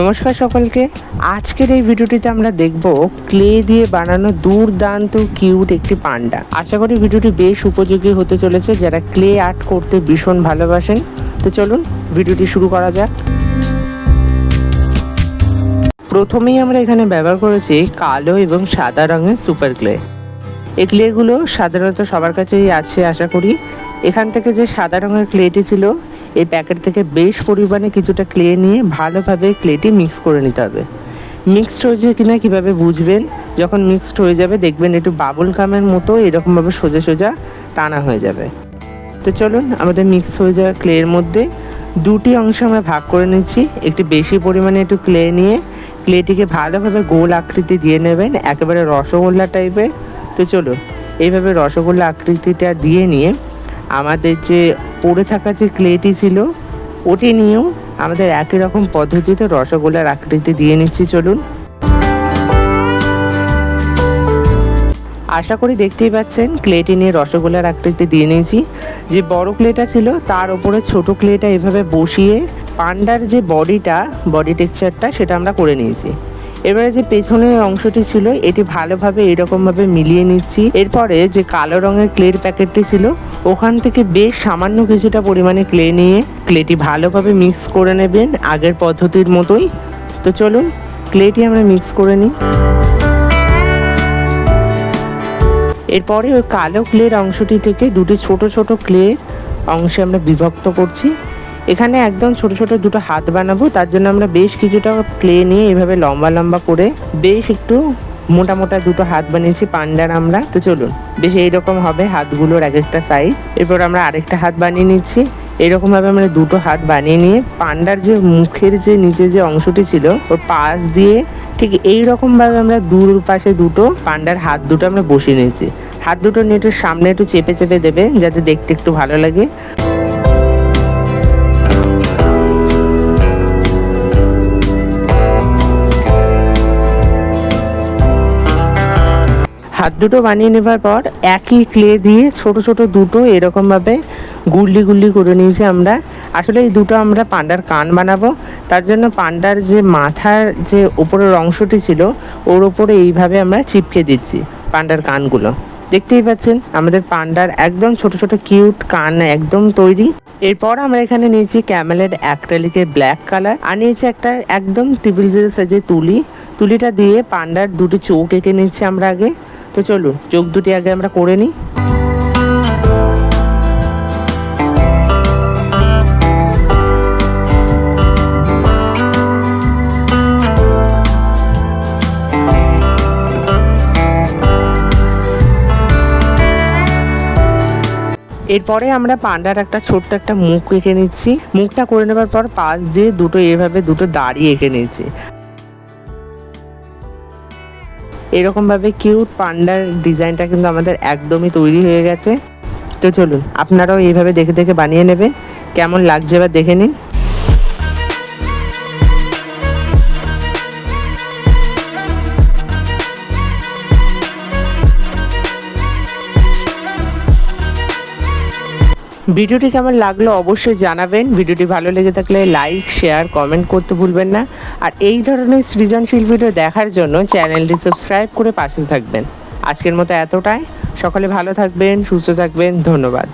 নমস্কার সকলকে। আজকের এই ভিডিওটিতে আমরা দেখব ক্লে দিয়ে বানানো দুর্দান্ত কিউট একটি পান্ডা। আশা করি ভিডিওটি বেশ উপযোগী হতে চলেছে, যারা ক্লে আর্ট করতে ভীষণ ভালোবাসেন। তো চলুন ভিডিওটি শুরু করা যাক। প্রথমেই আমরা এখানে ব্যবহার করেছি কালো এবং সাদা রঙের সুপার ক্লে এই ক্লেগুলো সাধারণত সবার কাছেই আছে, আশা করি। এখান থেকে যে সাদা রঙের ক্লেটি ছিল এই প্যাকেট থেকে বেশ পরিমাণে কিছুটা ক্লে নিয়ে ভালোভাবে ক্লেটি মিক্স করে নিতে হবে। মিক্সড হয়েছে কিনা কীভাবে বুঝবেন? যখন মিক্সড হয়ে যাবে, দেখবেন একটু বাবুল কামের মতো এরকমভাবে সোজা সোজা টানা হয়ে যাবে। তো চলুন, আমাদের মিক্স হয়ে যাওয়া ক্লের মধ্যে দুটি অংশ আমরা ভাগ করে নিচ্ছি। একটি বেশি পরিমাণে একটু ক্লে নিয়ে ক্লেটিকে ভালোভাবে গোল আকৃতি দিয়ে নেবেন, একেবারে রসগোল্লা টাইপের তো চলুন, এইভাবে রসগোল্লা আকৃতিটা দিয়ে নিয়ে আমাদের যে পড়ে থাকা যে ক্লেটি ছিল, ওটি নিয়েও আমাদের একই রকম পদ্ধতিতে রসগোল্লার আকৃতি দিয়ে নিচ্ছি, চলুন। আশা করি দেখতেই পাচ্ছেন, ক্লেটি নিয়ে রসগোল্লার আকৃতি দিয়ে নিয়েছি। যে বড় ক্লেটা ছিল, তার উপরে ছোট ক্লেটা এভাবে বসিয়ে পান্ডার যে বডিটা, বডি টেক্সচারটা, সেটা আমরা করে নিয়েছি। এবারে যে পেছনের অংশটি ছিল, এটি ভালোভাবে এরকমভাবে মিলিয়ে নিচ্ছি। এরপরে যে কালো রঙের ক্লের প্যাকেটটি ছিল ওখান থেকে বেশ সামান্য কিছুটা পরিমাণে ক্লে নিয়ে ক্লেটি ভালোভাবে মিক্স করে নেবেন আগের পদ্ধতির মতোই। তো চলুন ক্লেটি আমরা মিক্স করে নিই। এরপরে ওই কালো ক্লের অংশটি থেকে দুটি ছোট ছোট ক্লে অংশে আমরা বিভক্ত করছি। এখানে একদম ছোট ছোট দুটো হাত বানাবো, তার জন্য আমরা বেশ কিছুটা ক্লে নিয়ে এভাবে লম্বা লম্বা করে, বেশ একটু মোটা মোটা দুটো হাত বানিয়েছি পান্ডার আমরা। তো চলুন, বেশ এইরকম হবে হাতগুলোর এক একটা সাইজ এরপর আমরা আরেকটা হাত বানিয়ে নিচ্ছি। এরকমভাবে আমরা দুটো হাত বানিয়ে নিয়ে পান্ডার যে মুখের যে নিচে যে অংশটি ছিল, ওর পাশ দিয়ে ঠিক এই রকম ভাবে আমরা দূর পাশে দুটো পান্ডার হাত দুটো আমরা বসিয়ে নিয়েছি। হাত দুটো নিয়ে একটু সামনে একটু চেপে চেপে দেবে, যাতে দেখতে একটু ভালো লাগে। হাত দুটো বানিয়ে নেবার পর একই ক্লে দিয়ে ছোট ছোট দুটো এরকমভাবে গুল্লি গুল্লি করে নিয়েছি আমরা। আসলে এই দুটো আমরা পান্ডার কান বানাবো। তার জন্য পান্ডার যে মাথার যে উপরের অংশটি ছিল, ওর ওপরে এইভাবে আমরা চিপকে দিচ্ছি পান্ডার কানগুলো। দেখতেই পাচ্ছেন, আমাদের পান্ডার একদম ছোট ছোট কিউট কান একদম তৈরি। এরপর আমরা এখানে নিয়েছি ক্যামেলের অ্যাক্রেলিকের ব্ল্যাক কালার। আর নিয়েছি একটা একদম টিবিল জিরো তুলি। তুলিটা দিয়ে পান্ডার দুটো চোখ এঁকে নিচ্ছি আমরা আগে। তো চলুন, চোখ দুটি আগে আমরা করে নিই। এরপরে আমরা পান্ডার একটা ছোট্ট একটা মুখ এঁকে নিচ্ছি। মুখটা করে নেবার পর পাশ দিয়ে দুটো এভাবে দুটো দাড়ি এঁকে নিচ্ছি। এরকমভাবে কিউট পান্ডার ডিজাইনটা কিন্তু আমাদের একদমই তৈরি হয়ে গেছে। তো চলুন, আপনারাও এইভাবে দেখে দেখে বানিয়ে নেবেন। কেমন লাগছে বা দেখে নিন। ভিডিওটি কেমন লাগল অবশ্যই জানাবেন। ভিডিওটি ভালো লেগে থাকলে লাইক, শেয়ার, কমেন্ট করতে ভুলবেন না। আর এই ধরনের সৃজনশীল ভিডিও দেখার জন্য চ্যানেলটি সাবস্ক্রাইব করে পাশে থাকবেন। আজকের মতো এতটাই। সকলে ভালো থাকবেন, সুস্থ থাকবেন। ধন্যবাদ।